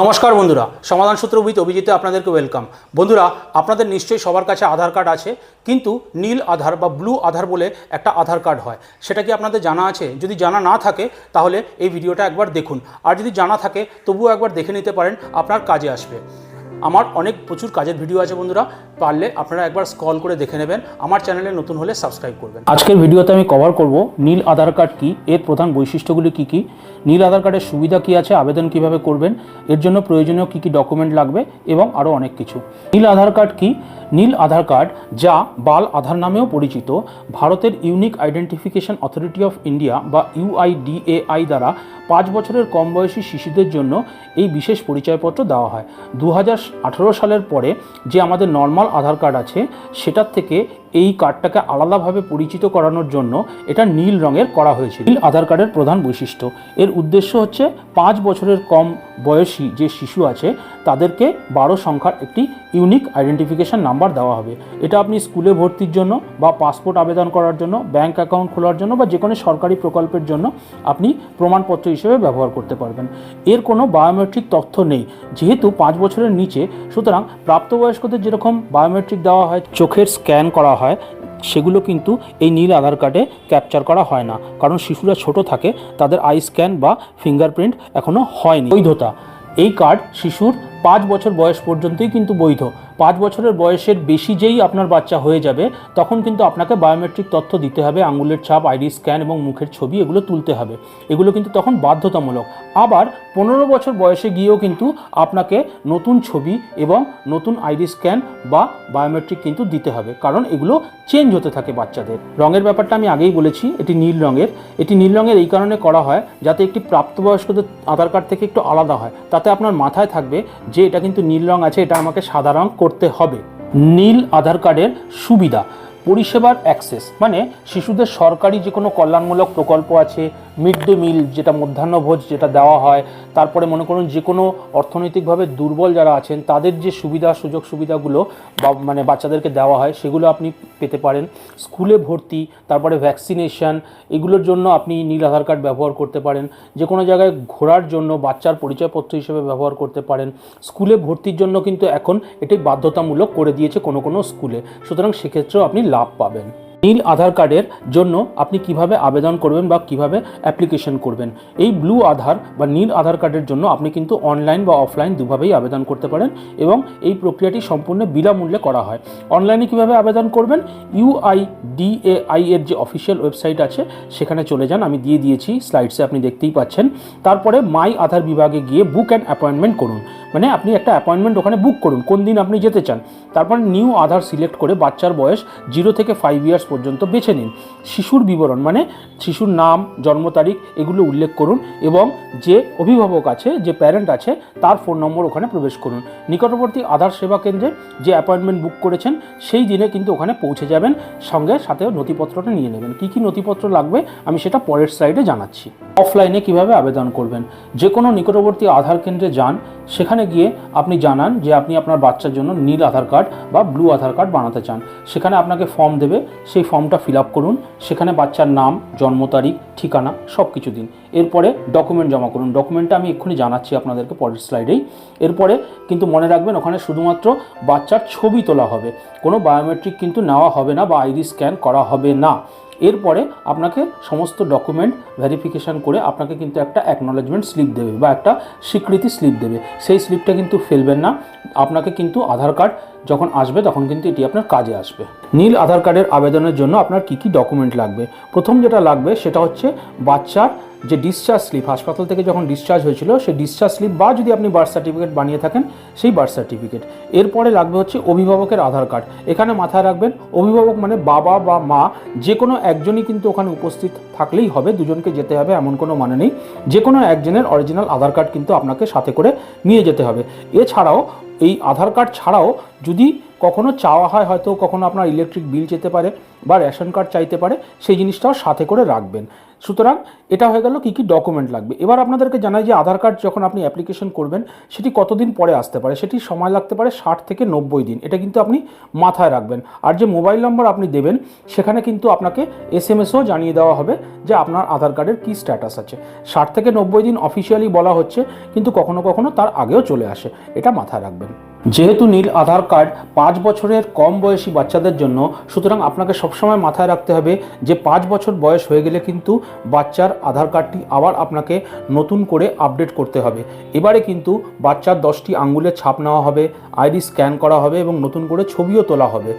নমস্কার বন্ধুরা, সমাধান সূত্র উইথ অভিজিতে আপনাদেরকে ওয়েলকাম বন্ধুরা, আপনাদের নিশ্চয়ই সবার কাছে আধার কার্ড আছে, কিন্তু নীল আধার বা ব্লু আধার বলে একটা আধার কার্ড হয়। সেটা কি আপনাদের জানা আছে? যদি জানা না থাকে, তাহলে এই ভিডিওটা একবার দেখুন। আর যদি জানা থাকে, তবুও একবার দেখে নিতে পারেন, আপনার কাজে আসবে। আমার অনেক প্রচুর কাজের ভিডিও আছে বন্ধুরা, পারলে আপনারা একবার স্ক্রল করে দেখে নেবেন। আমার চ্যানেলে নতুন হলে সাবস্ক্রাইব করবেন। আজকের ভিডিওতে আমি কভার করব, নীল আধার কার্ড কি, এর প্রধান বৈশিষ্ট্যগুলি কি কি, নীল আধার কার্ডের সুবিধা কি আছে, আবেদন কীভাবে করবেন, এর জন্য প্রয়োজনীয় কি কি ডকুমেন্ট লাগবে, এবং আরও অনেক কিছু। নীল আধার কার্ড কি নীল আধার কার্ড, যা বাল আধার নামেও পরিচিত, ভারতের unique identification authority of India বা ইউআইডিএআই দ্বারা পাঁচ বছরের কম বয়সী শিশুদের জন্য এই বিশেষ পরিচয়পত্র দেওয়া হয়। দু হাজার আঠেরো সালের পরে যে আমাদের নর্মাল আধার কার্ড আছে, সেটার থেকে এই কার্ডটাকে আলাদাভাবে পরিচিত করানোর জন্য এটা নীল রঙের করা হয়েছে নীল আধার কার্ডের প্রধান বৈশিষ্ট্য। এর উদ্দেশ্য হচ্ছে পাঁচ বছরের কম বয়সী যে শিশু আছে, তাদেরকে বারো সংখ্যার একটি ইউনিক আইডেন্টিফিকেশন নাম্বার দেওয়া হবে। এটা আপনি স্কুলে ভর্তির জন্য বা পাসপোর্ট আবেদন করার জন্য ব্যাংক অ্যাকাউন্ট খোলার জন্য বা যে কোনো সরকারি প্রকল্পের জন্য আপনি প্রমাণপত্র হিসেবে ব্যবহার করতে পারবেন। এর কোনো বায়োমেট্রিক তথ্য নেই। যেহেতু পাঁচ বছরের নিচে, সুতরাং প্রাপ্তবয়স্কদের যেরকম বায়োমেট্রিক দেওয়া হয়, চোখের স্ক্যান করা হয় সেগুলো কিন্তু এই নীল আধার কার্ডে ক্যাপচার করা হয় না। কারণ শিশুরা ছোট থাকে, তাদের আই স্ক্যান বা ফিঙ্গারপ্রিন্ট এখনও হয়নি। বৈধতা। এই কার্ড শিশুর পাঁচ বছর বয়স পর্যন্তই কিন্তু বৈধ। পাঁচ বছরের বয়সের বেশি যেই আপনার বাচ্চা হয়ে যাবে, তখন কিন্তু আপনাকে বায়োমেট্রিক তথ্য দিতে হবে, আঙুলের ছাপ আইডি স্ক্যান এবং মুখের ছবি এগুলো তুলতে হবে। এগুলো কিন্তু তখন বাধ্যতামূলক। আবার পনেরো বছর বয়সে গিয়েও কিন্তু আপনাকে নতুন ছবি এবং নতুন আইডি স্ক্যান বা বায়োমেট্রিক কিন্তু দিতে হবে, কারণ এগুলো চেঞ্জ হতে থাকে বাচ্চাদের। রঙের ব্যাপারটা আমি আগেই বলেছি, এটি নীল রঙের। এটি নীল রঙের এই কারণে করা হয় যাতে একটি প্রাপ্তবয়স্কদের আধার কার্ড থেকে একটু আলাদা হয়। তাতে আপনার মাথায় থাকবে যে এটা কিন্তু নীল রং আছে, এটা আমাকে সাদা রং করতে হবে। নীল আধার কার্ডের সুবিধা, পরিষেবার অ্যাক্সেস মানে শিশুদের সরকারি যে কোনো কল্যাণমূলক প্রকল্প আছে মিড ডে মিল, যেটা মধ্যাহ্নভোজ যেটা দেওয়া হয়, তারপরে মনে করুন যে কোনো অর্থনৈতিকভাবে দুর্বল যারা আছেন, তাদের যে সুবিধা, সুযোগ সুবিধাগুলো বা মানে বাচ্চাদেরকে দেওয়া হয়, সেগুলো আপনি পেতে পারেন। স্কুলে ভর্তি, তারপরে ভ্যাকসিনেশন এগুলোর জন্য আপনি নীল আধার কার্ড ব্যবহার করতে পারেন। যে কোনো জায়গায় ঘোরার জন্য বাচ্চার পরিচয়পত্র হিসেবে ব্যবহার করতে পারেন। স্কুলে ভর্তির জন্য কিন্তু এখন এটি বাধ্যতামূলক করে দিয়েছে কোনো কোনো স্কুলে। সুতরাং সেক্ষেত্রেও আপনি লাভ পাবেন। নীল আধার কার্ডের জন্য আপনি কীভাবে আবেদন করবেন বা কীভাবে অ্যাপ্লিকেশন করবেন? এই ব্লু আধার বা নীল আধার কার্ডের জন্য আপনি কিন্তু অনলাইন বা অফলাইন দুভাবেই আবেদন করতে পারেন এবং এই প্রক্রিয়াটি সম্পূর্ণ বিনামূল্যে করা হয়। অনলাইনে কীভাবে আবেদন করবেন? ইউআইডিএআই এর যে অফিসিয়াল ওয়েবসাইট আছে, সেখানে চলে যান। আমি দিয়ে দিয়েছি, স্লাইডসে আপনি দেখতেই পাচ্ছেন। তারপরে মাই আধার বিভাগে গিয়ে বুক অ্যান্ড অ্যাপয়েন্টমেন্ট করুন। মানে আপনি একটা অ্যাপয়েন্টমেন্ট ওখানে বুক করুন, কোন দিন আপনি যেতে চান। তারপর নিউ আধার সিলেক্ট করে বাচ্চার বয়স জিরো থেকে ফাইভ ইয়ার্স পর্যন্ত বেছে নিন। শিশুর বিবরণ মানে শিশুর নাম, জন্ম তারিখ এগুলো উল্লেখ করুন এবং যে অভিভাবক আছে, যে প্যারেন্ট আছে, তার ফোন নম্বর ওখানে প্রবেশ করুন। নিকটবর্তী আধার সেবা কেন্দ্রে যে অ্যাপয়েন্টমেন্ট বুক করেছেন, সেই দিনে কিন্তু ওখানে পৌঁছে যাবেন, সঙ্গে সাথে নথিপত্রটা নিয়ে নেবেন। কী কী নথিপত্র লাগবে আমি সেটা পরের স্লাইডে জানাচ্ছি। অফলাইনে কীভাবে আবেদন করবেন? যে কোনো নিকটবর্তী আধার কেন্দ্রে যান, সেখানে গিয়ে আপনি জানান যে আপনি আপনার বাচ্চার জন্য নীল আধার কার্ড বা ব্লু আধার কার্ড বানাতে চান। সেখানে আপনাকে ফর্ম দেবে, সেই ফর্মটা ফিল আপ করুন। সেখানে বাচ্চার নাম, জন্ম তারিখ, ঠিকানা সব কিছু দিন। এরপরে ডকুমেন্ট জমা করুন। ডকুমেন্টটা আমি এক্ষুনি জানাচ্ছি আপনাদেরকে পরের স্লাইডেই। এরপরে কিন্তু মনে রাখবেন, ওখানে শুধুমাত্র বাচ্চার ছবি তোলা হবে। কোনো বায়োমেট্রিক কিন্তু নেওয়া হবে না বা আইডি স্ক্যান করা হবে না। এরপরে আপনাকে সমস্ত ডকুমেন্ট ভেরিফিকেশান করে আপনাকে কিন্তু একটা অ্যাকনোলেজমেন্ট স্লিপ দেবে বা একটা স্বীকৃতি স্লিপ দেবে। সেই স্লিপটা কিন্তু ফেলবেন না। আপনাকে কিন্তু আধার কার্ড যখন আসবে তখন কিন্তু এটি আপনার কাজে আসবে। নীল আধার কার্ডের আবেদনের জন্য আপনার কি কি ডকুমেন্ট লাগবে? প্রথম যেটা লাগবে সেটা হচ্ছে বাচ্চার যে ডিসচার্জ স্লিপ হাসপাতাল থেকে যখন ডিসচার্জ হয়েছিল, সেই ডিসচার্জ স্লিপ বা যদি আপনি বার্থ সার্টিফিকেট বানিয়ে থাকেন, সেই বার্থ সার্টিফিকেট এরপরে লাগবে হচ্ছে অভিভাবকের আধার কার্ড এখানে মাথায় রাখবেন, অভিভাবক মানে বাবা বা মা, যে কোনো একজনই কিন্তু ওখানে উপস্থিত থাকলেই হবে, দুজনকে যেতে হবে, এমন কোনো মানে নেই। যে কোনো একজনের অরিজিনাল আধার কার্ড কিন্তু আপনাকে সাথে করে নিয়ে যেতে হবে। এছাড়াও এই আধার কার্ড ছাড়াও যদি কখনো চাওয়া হয় হয়তো কখনো আপনার ইলেকট্রিক বিল যেতে পারে বা রেশন কার্ড চাইতে পারে, সেই জিনিসটাও সাথে করে রাখবেন। সুতরাং এটা হয়ে গেল কী কী ডকুমেন্ট লাগবে। এবার আপনাদেরকে জানাই যে আধার কার্ড যখন আপনি অ্যাপ্লিকেশন করবেন, সেটি কতদিন পরে আসতে পারে? সেটি সময় লাগতে পারে ষাট থেকে নব্বই দিন। এটা কিন্তু আপনি মাথায় রাখবেন। আর যে মোবাইল নম্বর আপনি দেবেন, সেখানে কিন্তু আপনাকে এস এম এসও জানিয়ে দেওয়া হবে যে আপনার আধার কার্ডের কী স্ট্যাটাস আছে। ষাট থেকে নব্বই দিন অফিসিয়ালি বলা হচ্ছে, কিন্তু কখনো কখনো তার আগেও চলে আসে। এটা মাথায় রাখবেন। যেহেতু নীল আধার কার্ড পাঁচ বছরের কম বয়সী বাচ্চাদের জন্য, সুতরাং আপনাকে সবসময় মাথায় রাখতে হবে যে পাঁচ বছর বয়স হয়ে গেলে কিন্তু বাচ্চার আধার কার্ডটি আবার আপনাকে নতুন করে আপডেট করতে হবে। এবারে কিন্তু বাচ্চার দশটি আঙ্গুলের ছাপ নেওয়া হবে, আইডি স্ক্যান করা হবে এবং নতুন করে ছবিও তোলা হবে।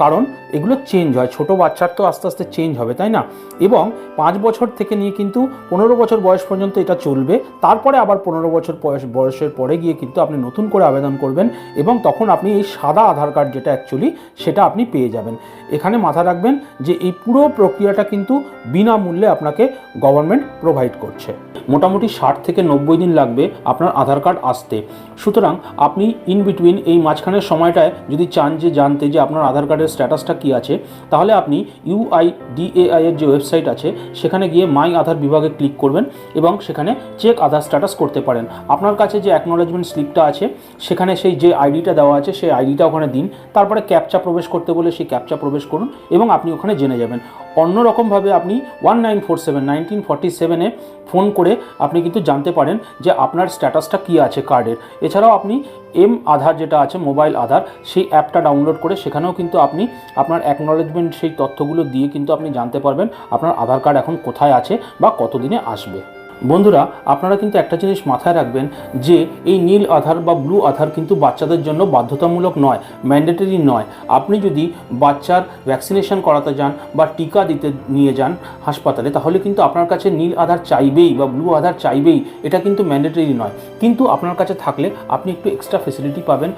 কারণ এগুলো চেঞ্জ হয়। ছোট বাচ্চার তো আস্তে আস্তে চেঞ্জ হবে, তাই না? এবং পাঁচ বছর থেকে নিয়ে কিন্তু পনেরো বছর বয়স পর্যন্ত এটা চলবে। তারপরে আবার পনেরো বছর বয়স, বয়সের পরে গিয়ে কিন্তু আপনি নতুন করে আবেদন করবেন এবং তখন আপনি এই সাদা আধার কার্ড যেটা অ্যাকচুয়ালি সেটা আপনি পেয়ে যাবেন। এখানে মাথা রাখবেন যে এই পুরো প্রক্রিয়াটা কিন্তু বিনামূল্যে আপনাকে গভর্নমেন্ট প্রোভাইড করছে। মোটামুটি ষাট থেকে নব্বই দিন লাগবে আপনার আধার কার্ড আসতে। সুতরাং আপনি ইন বিটুইন এই মাঝখানের সময়টায় যদি চান যে জানতে যে আপনার আধার কার্ডের স্ট্যাটাসটা কী আছে? তাহলে আপনি ইউআইডিএআই এর যে ওয়েবসাইট আছে, সেখানে গিয়ে মাই আধার বিভাগে ক্লিক করবেন এবং সেখানে চেক আধার স্ট্যাটাস করতে পারেন। আপনার কাছে যে অ্যাকনোলেজমেন্ট স্লিপটা আছে, সেখানে সেই যে আইডিটা দেওয়া আছে, সেই আইডিটা ওখানে দিন। তারপরে ক্যাপচা প্রবেশ করতে বলে সেই ক্যাপচা প্রবেশ করুন এবং আপনি ওখানে জেনে যাবেন। অন্যরকমভাবে আপনি one nine four seven nineteen forty সেভেনে ফোন করে আপনি কিন্তু জানতে পারেন যে আপনার স্ট্যাটাসটা কী আছে কার্ডের। এছাড়াও আপনি এম আধার যেটা আছে, মোবাইল আধার, সেই অ্যাপটা ডাউনলোড করে সেখানেও কিন্তু আপনি আপনার অ্যাকনোলেজমেন্ট সেই তথ্যগুলো দিয়ে কিন্তু আপনি জানতে পারবেন আপনার আধার কার্ড এখন কোথায় আছে বা কতদিনে আসবে। বন্ধুরা, আপনারা কিন্তু একটা জিনিস মাথায় রাখবেন যে এই নীল আধার বা ব্লু আধার কিন্তু বাচ্চাদের জন্য বাধ্যতামূলক নয়, ম্যান্ডেটরি নয়। আপনি যদি বাচ্চার ভ্যাকসিনেশন করাতে যান বা টিকা দিতে নিয়ে যান হাসপাতালে, তাহলে কিন্তু আপনার কাছে নীল আধার চাইবেই বা ব্লু আধার চাইবেই, এটা কিন্তু ম্যান্ডেটরি নয়। কিন্তু আপনার কাছে থাকলে আপনি একটু এক্সট্রা ফেসিলিটি পাবেন,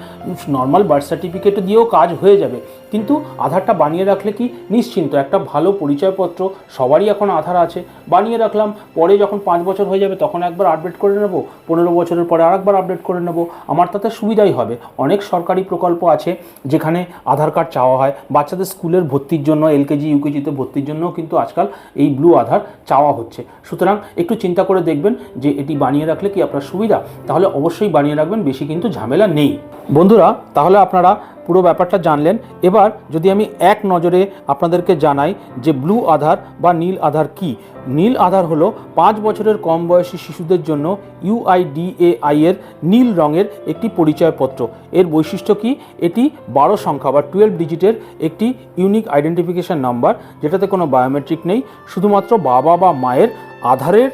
নর্মাল বার্থ সার্টিফিকেট দিয়েও কাজ হয়ে যাবে। কিন্তু আধারটা বানিয়ে রাখলে কি? নিশ্চিন্ত, একটা ভালো পরিচয়পত্র, সবারই এখন আধার আছে। বানিয়ে রাখলাম, পরে যখন পাঁচ বছর হয়ে যাবে, তখন একবার আপডেট করে নেব, পনেরো বছরের পরে আরেকবার আপডেট করে নেব। আমার তাতে সুবিধাই হবে। অনেক সরকারি প্রকল্প আছে যেখানে আধার কার্ড চাওয়া হয়। বাচ্চাদের স্কুলের ভর্তির জন্য, এলকেজি, ইউকেজিতে ভর্তির জন্যও কিন্তু আজকাল এই ব্লু আধার চাওয়া হচ্ছে। সুতরাং একটু চিন্তা করে দেখবেন যে এটি বানিয়ে রাখলে কি আপনার সুবিধা? তাহলে অবশ্যই বানিয়ে রাখবেন, বেশি কিন্তু ঝামেলা নেই। বন্ধুরা, তাহলে আপনারা পুরো ব্যাপারটা জানলেন। এবার যদি আমি এক নজরে আপনাদেরকে জানাই যে ব্লু আধার বা নীল আধার কি? নীল আধার হলো পাঁচ বছরের কম বয়সী শিশুদের জন্য ইউআইডিএআই এর নীল রঙের একটি পরিচয়পত্র। এর বৈশিষ্ট্য কি? এটি বারো সংখ্যা বা টুয়েলভ ডিজিটের একটি ইউনিক আইডেন্টিফিকেশন নাম্বার, যেটাতে কোনো বায়োমেট্রিক নেই। শুধুমাত্র বাবা বা মায়ের আধারের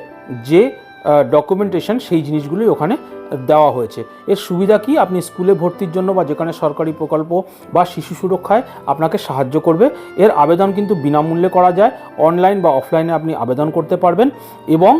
যে ডকুমেন্টেশন সেই জিনিসগুলি ওখানে দেওয়া হয়েছে। এর সুবিধা কি? আপনি স্কুলে ভর্তির জন্য বা যেখানে সরকারি প্রকল্প বা শিশু সুরক্ষায় আপনাকে সাহায্য করবে। এর আবেদন কিন্তু বিনামূল্যে করা যায়। অনলাইন বা অফলাইনে আপনি আবেদন করতে পারবেন এবং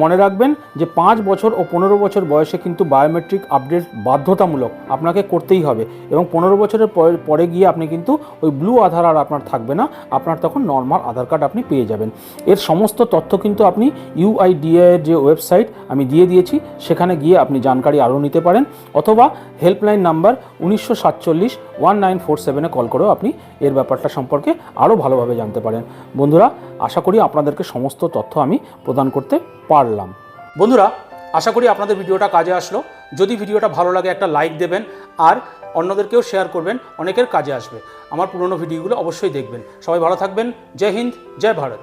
মনে রাখবেন যে পাঁচ বছর ও পনেরো বছর বয়সে কিন্তু বায়োমেট্রিক আপডেট বাধ্যতামূলক আপনাকে করতেই হবে এবং পনেরো বছরের পরে গিয়ে আপনি কিন্তু ওই ব্লু আধার আর আপনার থাকবে না, আপনার তখন নর্মাল আধার কার্ড আপনি পেয়ে যাবেন। এর সমস্ত তথ্য কিন্তু আপনি ইউআইডিএ এর যে ওয়েবসাইট আমি দিয়ে দিয়েছি, সেখানে গিয়ে আপনি জানকারি আরও নিতে পারেন অথবা হেল্পলাইন নাম্বার উনিশশো সাতচল্লিশ ওয়ান নাইন ফোর সেভেনে কল করেও আপনি এর ব্যাপারটা সম্পর্কে আরও ভালোভাবে জানতে পারেন। বন্ধুরা আশা করি আপনাদেরকে সমস্ত তথ্য আমি প্রদান করতে পারলাম। বন্ধুরা, আশা করি আপনাদের ভিডিওটা কাজে আসলো। যদি ভিডিওটা ভালো লাগে, একটা লাইক দেবেন আর অন্যদেরকেও শেয়ার করবেন, অনেকের কাজে আসবে। আমার পুরনো ভিডিওগুলো অবশ্যই দেখবেন। সবাই ভালো থাকবেন। জয় হিন্দ, জয় ভারত।